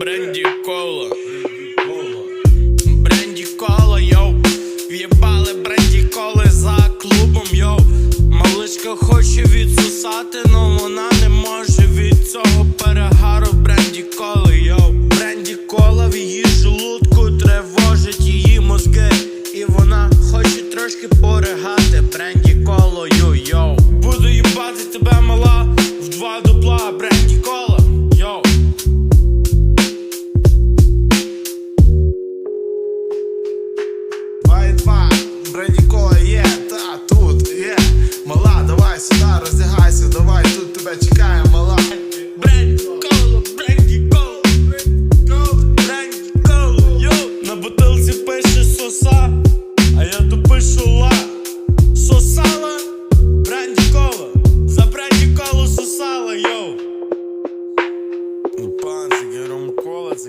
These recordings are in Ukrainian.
Бренді кола, бренді кола, йоу, в'єбали бренді коли за клубом, йоу. Маличка хоче відсусати, но вона не може від цього перегару бренді коли, йоу. Бренді кола в її жлудку тривожить її мозги. І вона хоче трошки поригати бренді коло, колою, йоу. Буду їбати тебе мала в два дупла бренді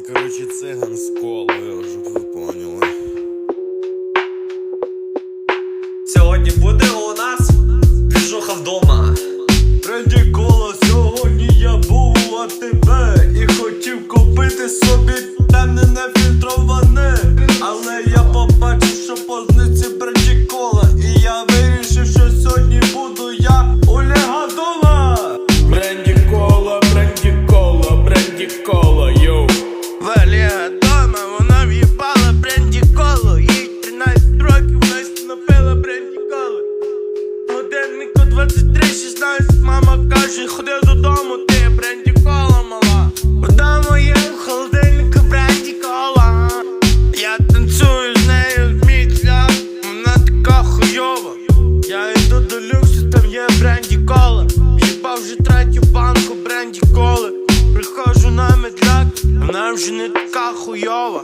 Короче, циган з 23-16 мама каже, ходи додому, ти бренді кола мала. Вода моє в холодильнику бренді кола. Я танцюю з нею мій шлях, вона така хуйова. Я йду до люксу, там є бренді кола. Їбав вже третю банку бренді коли. Приходжу на медляк, вона вже не така хуйова.